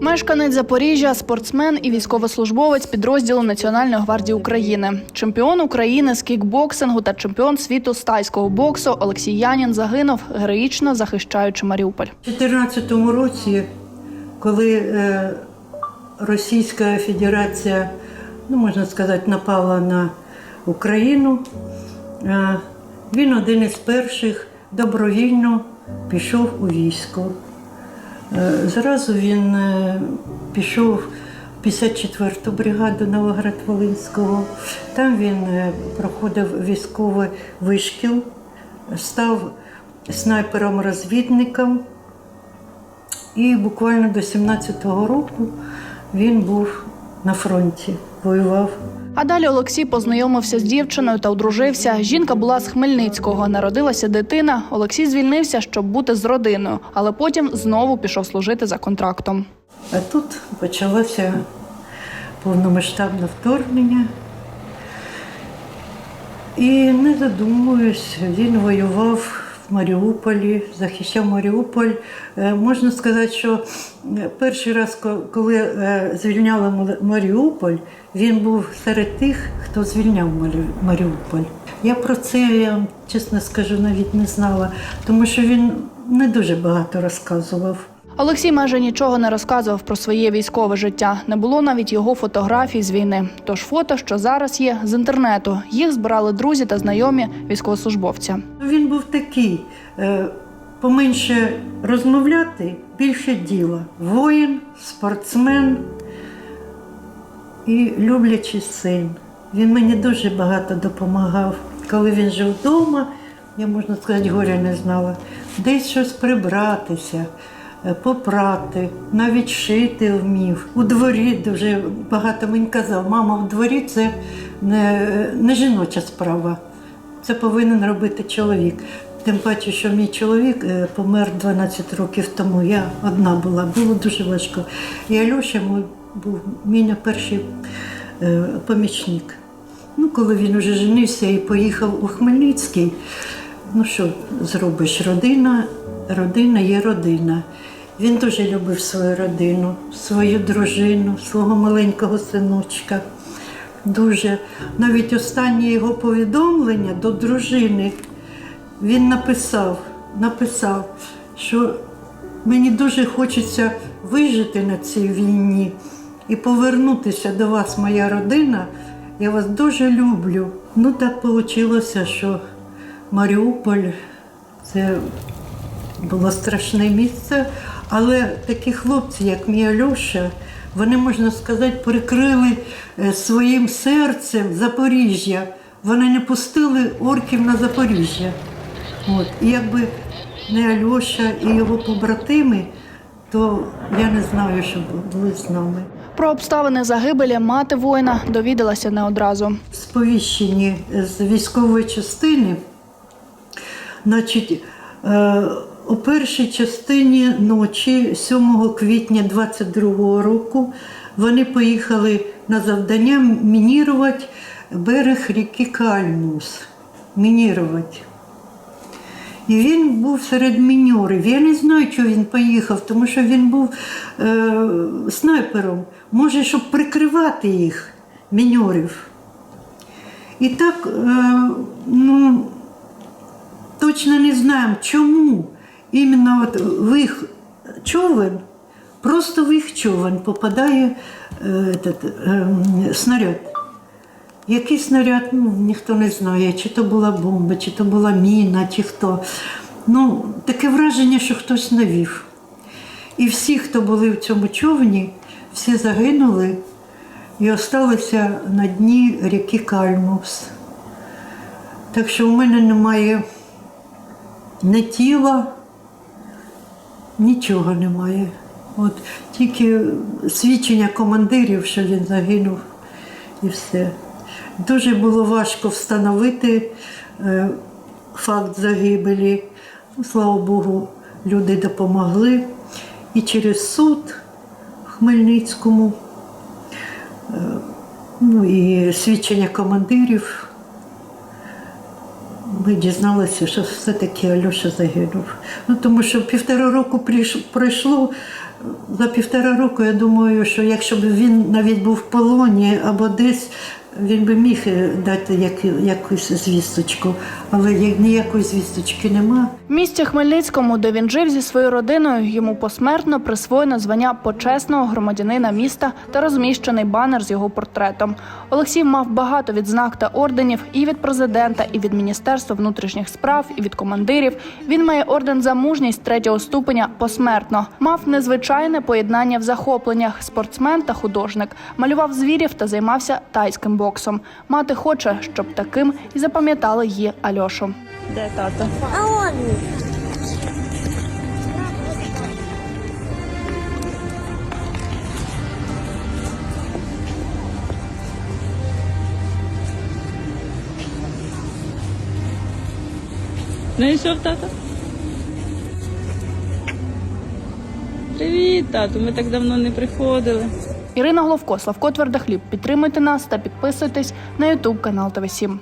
Мешканець Запоріжжя, спортсмен і військовослужбовець підрозділу Національної гвардії України, чемпіон України з кікбоксингу та чемпіон світу з тайського боксу Олексій Янін загинув, героїчно захищаючи Маріуполь. У 2014 році, коли е, Російська Федерація, ну можна сказати, напала на Україну, е, він один із перших добровільно пішов у військо. Е, Зразу він е, пішов в 54-ту бригаду Новоград-Волинського. Там він е, проходив військовий вишкіл, став снайпером-розвідником. І буквально до 17-го року він був на фронті, воював. А далі Олексій познайомився з дівчиною та одружився. Жінка була з Хмельницького. Народилася дитина. Олексій звільнився, щоб бути з родиною, але потім знову пішов служити за контрактом. А тут почалося повномасштабне вторгнення. І не задумуюсь, він воював Маріуполі, захищав Маріуполь. Е, Можна сказати, що е, перший раз, коли е, звільняли Маріуполь, він був серед тих, хто звільняв Марі- Маріуполь. Я про це, я чесно скажу, навіть не знала, тому що він не дуже багато розказував. Олексій майже нічого не розказував про своє військове життя. Не було навіть його фотографій з війни. Тож фото, що зараз є, з інтернету. Їх збирали друзі та знайомі військовослужбовця. Він був такий, е, поменше розмовляти, більше діла. Воїн, спортсмен і люблячий син. Він мені дуже багато допомагав. Коли він жив вдома, я можна сказати, горя не знала. Десь щось прибратися, попрати, навіть шити вмів. У дворі дуже багато мені казав, мама, в дворі це не, не жіноча справа. Це повинен робити чоловік. Тим паче, що мій чоловік е, помер 12 років тому. Я одна була, було дуже важко. І Альоша мій був мій найперший е, помічник. Ну, коли він вже женився і поїхав у Хмельницький, ну що зробиш? Родина, родина є родина. Він дуже любив свою родину, свою дружину, свого маленького синочка. Дуже. Навіть останнє його повідомлення до дружини він написав, написав, що мені дуже хочеться вижити на цій війні і повернутися до вас, моя родина. Я вас дуже люблю. Ну так вийшло, що Маріуполь це було страшне місце, але такі хлопці, як мій Альоша, вони, можна сказати, прикрили е, своїм серцем Запоріжжя. Вони не пустили орків на Запоріжжя. От. І якби не Альоша і його побратими, то я не знаю, що були з нами. Про обставини загибелі мати воїна довідалася не одразу. сповіщені з військової частини, значить, е, у першій частині ночі, 7 квітня 22 року, вони поїхали на завдання мінірувати берег ріки Кальмус. Мінірувати. І він був серед міньорів. Я не знаю, чого він поїхав, тому що він був е, снайпером. Може, щоб прикривати їх, міньорів. І так, е, ну, точно не знаємо, чому іменно от в їх човен, просто в їх човен попадає е, этот, е, снаряд. Який снаряд, ну, ніхто не знає, чи то була бомба, чи то була міна, чи хто. Ну, таке враження, що хтось навів. І всі, хто були в цьому човні, всі загинули і осталися на дні ріки Кальмус. Так що у мене немає ні тіла, нічого немає. От тільки свідчення командирів, що він загинув, і все. Дуже було важко встановити е, факт загибелі. Слава Богу, люди допомогли. І через суд в Хмельницькому, е, ну і свідчення командирів, ми дізналися, що все-таки Альоша загинув. Ну, тому що півтора року пройшло, за півтора року, я думаю, що якщо б він навіть був в полоні або десь, він би міг е, дати як- якусь звісточку, але як ніякої звісточки нема. В місті Хмельницькому, де він жив зі своєю родиною, йому посмертно присвоєно звання почесного громадянина міста та розміщений банер з його портретом. Олексій мав багато відзнак та орденів і від президента, і від Міністерства внутрішніх справ, і від командирів. Він має орден за мужність третього ступеня посмертно. Мав незвичайне поєднання в захопленнях. Спортсмен та художник, малював звірів та займався тайським боксом. Мати хоче, щоб таким і запам'ятали її Альошу. Де тато? А он. Знайшов тато? Привіт, тату. Ми так давно не приходили. Ірина Головко, Славко Твердохліб. Підтримуйте нас та підписуйтесь на Ютуб канал ТВ 7